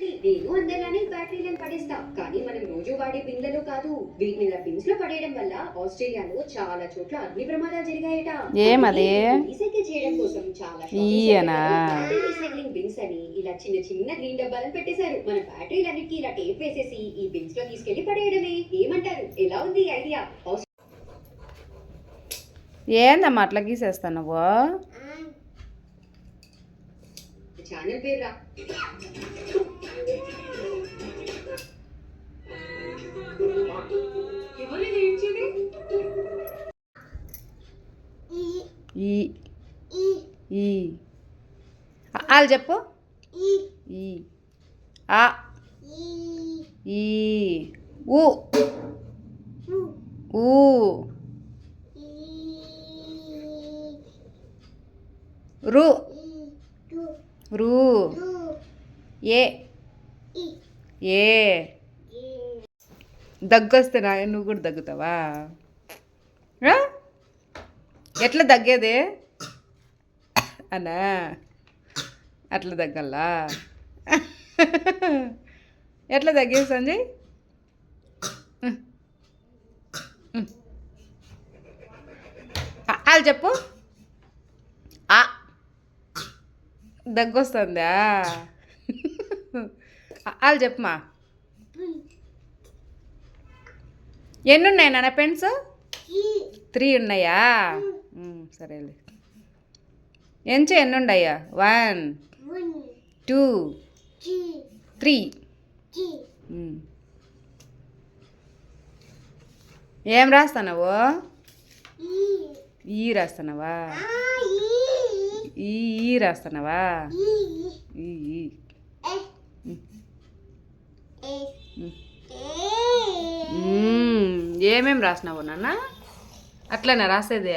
నేను అందరిలానే బ్యాటరీలను పడేస్తా. కానీ మనం రోజు వాడే బిన్లలో కాదు. వీటిని ఇలా బిన్స్లో పడేయడం వల్ల ఆస్ట్రేలియాలో చాలా చోట్ల అగ్ని ప్రమాదాలు జరిగాయట. ఏమది? రీసైకిల్ చేయడం కోసం చాలా? బ్యాటరీ రీసైక్లింగ్ బిన్స్ అని ఇలా చిన్న చిన్న గ్రీన్ డబ్బాలను పెట్టేశారు. మన బ్యాటరీలన్నిటికీ ఇలా టేప్ వేసేసి ఈ బిన్స్లో తీసుకెళ్ళి పడేయడమే. ఏమంటారు? ఎలా ఉంది ఐడియా ఏందమ్మా అట్లా గీసేస్తావు నువ్వు? ఛానల్ పేరు రా? ఈ. ఈ. వాళ్ళు చెప్పు. ఈ. ఆ. ఈ. ఊ ఊ రు రు ఏ ఏ దగ్గొస్తే నా నువ్వు కూడా దగ్గుతావా? ఎట్లా దగ్గేది? అనా అట్లా దగ్గల్లా? ఎట్లా తగ్గేది సంజయ్? వాళ్ళు చెప్పు. దగ్గొస్తుందా? వాళ్ళు చెప్పమా ఎన్ని ఉన్నాయి నాన్న పెన్స్? త్రీ. ఉన్నాయా? సరేలే. ఎంచ ఎన్ని ఉన్నాయా వన్. Two three. ఏం రాస్తున్నావు? ఈ. రాస్తున్నావా? ఈ. ఈ రాస్తున్నావా? ఈ. ఏమేమి రాసినావు నాన్న? అట్లనే రాసేదే.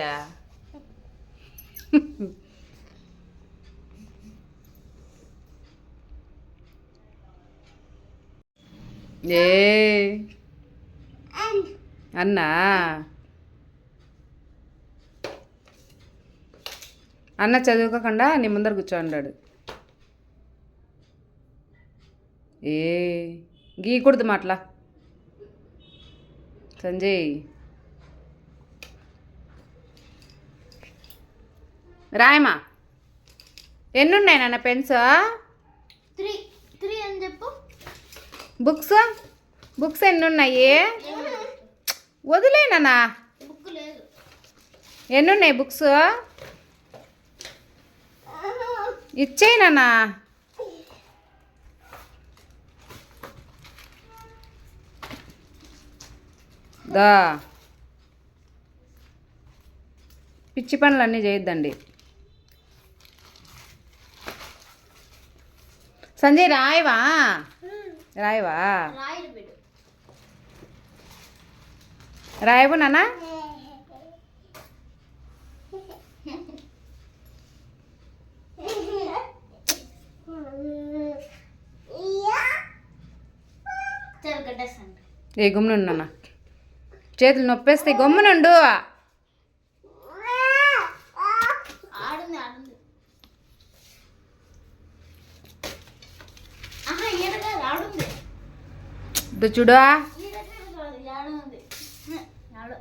ఏ. అన్నా. అన్న చదువుకోకుండా నీ ముందర కూర్చోండాడు ఏ. గీకూడదు మాట్లా. సంజయ్. రాయమా ఎన్నున్నాయి నాన్న పెన్స్? త్రీ త్రీ అని చెప్పు. బుక్స్? బుక్స్ ఎన్నున్నాయి? వదిలేనా బుక్ లేదు. ఎన్నున్నాయి బుక్స్? ఇచ్చేయనా దా. పిచ్చి పనులన్నీ చేయొద్దండి. సంజయ్ రాయవా? రాయవా? రాయవు గడ్డేసండి ఏ గమ్మునుండు నాన్న. చేతులు నొప్పేస్తే గమ్మునుండు. చూడు ఈడ కాదు కాదు ఆడుంది ఆడు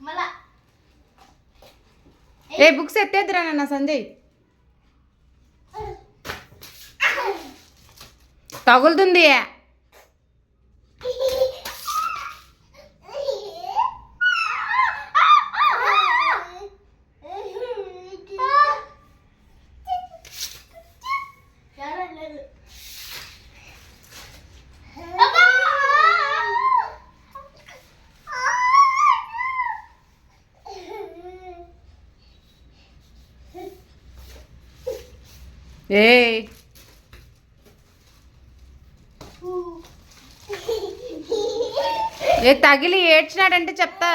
మళ్ళా ఏ బుక్స్ ఎత్తేద్దురా నాన్న సంజయ్? తగులుతుంది. ఏ ఏ తగిలి ఏడ్చినాడంటే చెప్తా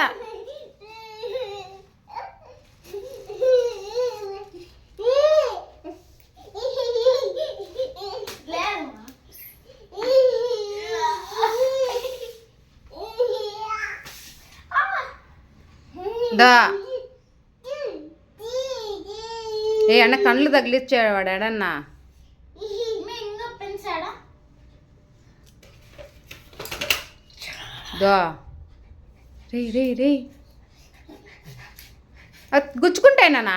Да. ఏ అన్న కళ్ళు తగిలిచ్చాడు వాడు ఎడన్నా మీ ఇంకో పెంచాడా దా రే రే రే గుచ్చుకుంటాయినా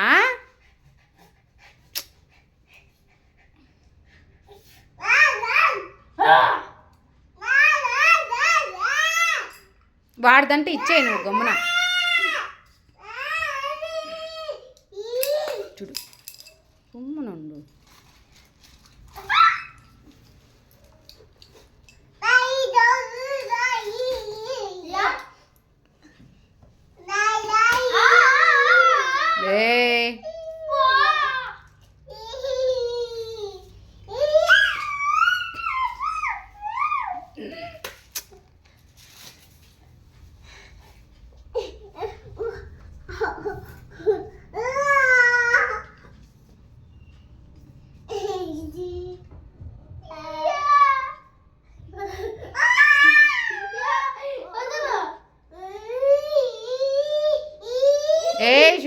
వాడిదంటే ఇచ్చేయి నువ్వు గమ్మున. చూడు.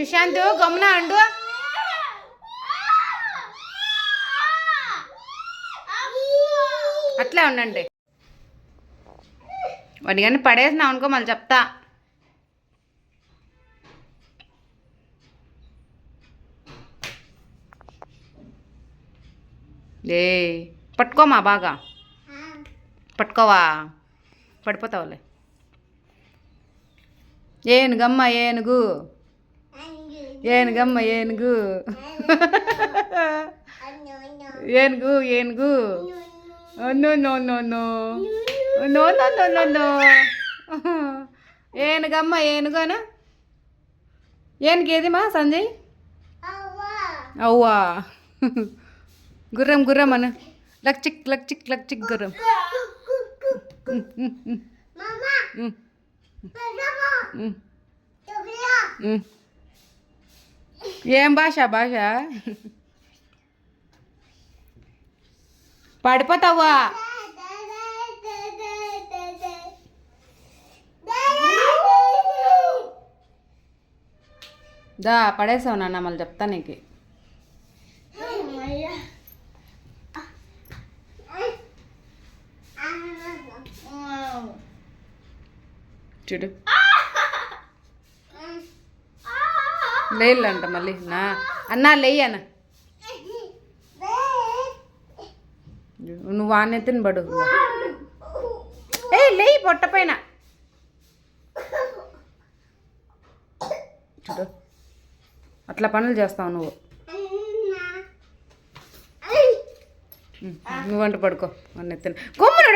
సుశాంత్ గమ్మున అండు అట్లా ఉండండి. వాడి కానీ పడేసినావు అనుకో మళ్ళీ చెప్తా. ఏ పట్టుకోమా బాగా. పట్టుకోవా? పడిపోతావులే. ఏనుగమ్మ ఏనుగు. ఏనుగమ్మ ఏనుగు. ఏనుగు ఏనుగు. No no no no. No no no no no. ఏనుగమ్మ ఏనుగోనా ఏనుగు ఏదిమా సంజయ్? అవ్వా. గుర్రం గుర్రం అను? లక్ చిక్ లక్ చిక్ లక్ చిక్ గుర్రం. ఉమ్, ఉమ్. ఏం భాష భాష? పడిపోతావా? దా పడేసావు నాన్న మళ్ళీ చెప్తా నీకు. చూడు. లేళ్ళంట మళ్ళీ. నా. అన్నా లేయి అన్న. నువ్వు వానెత్తిన పడు ఏ లేయి పొట్ట పైన. చూడు. అట్లా పనులు చేస్తావు నువ్వు. నువ్వంట పడుకో. వానెత్తిన గమ్మున